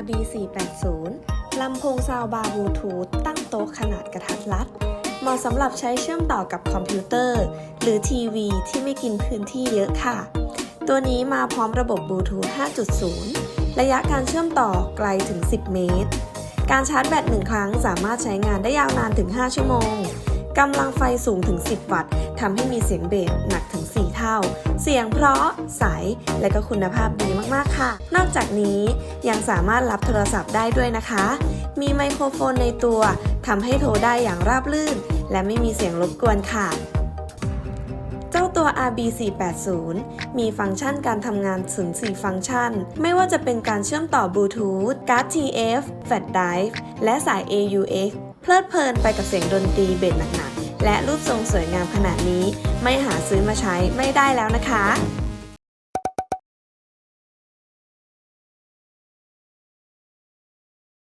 RB480 ลำโพงซาวบาร์บลูทูธตั้งโต๊ะขนาดกระทัดรัด เหมาะสำหรับใช้เชื่อมต่อกับคอมพิวเตอร์ หรือทีวีที่ไม่กินพื้นที่เยอะค่ะ ตัวนี้มาพร้อมระบบบลูทูธ 5.0 ระยะการเชื่อมต่อไกลถึง 10 เมตร การชาร์จแบตหนึ่งครั้งสามารถใช้งานได้ยาวนานถึง 5 ชั่วโมง กำลังไฟสูงถึง 10 วัตต์ทำให้มีเสียงเบสหนักถึง 4 เท่า เสียงเพราะใส และก็คุณภาพดีมากๆค่ะ นอกจากนี้ยังสามารถรับโทรศัพท์ได้ด้วยนะคะ มีไมโครโฟนในตัวทำให้โทรได้อย่างราบรื่น และไม่มีเสียงรบกวนค่ะเจ้าตัว RB480 มีฟังก์ชันการทำงานถึง 4 ฟังก์ชัน ไม่ว่าจะเป็นการเชื่อมต่อบลูทูธ การ์ด TF Flash Drive และสาย AUX เพลิดเพลินไปกับเสียงดนตรีเบสหนัก และรูปทรงสวยงามขนาดนี้ ไม่หาซื้อมาใช้ไม่ได้แล้วนะคะ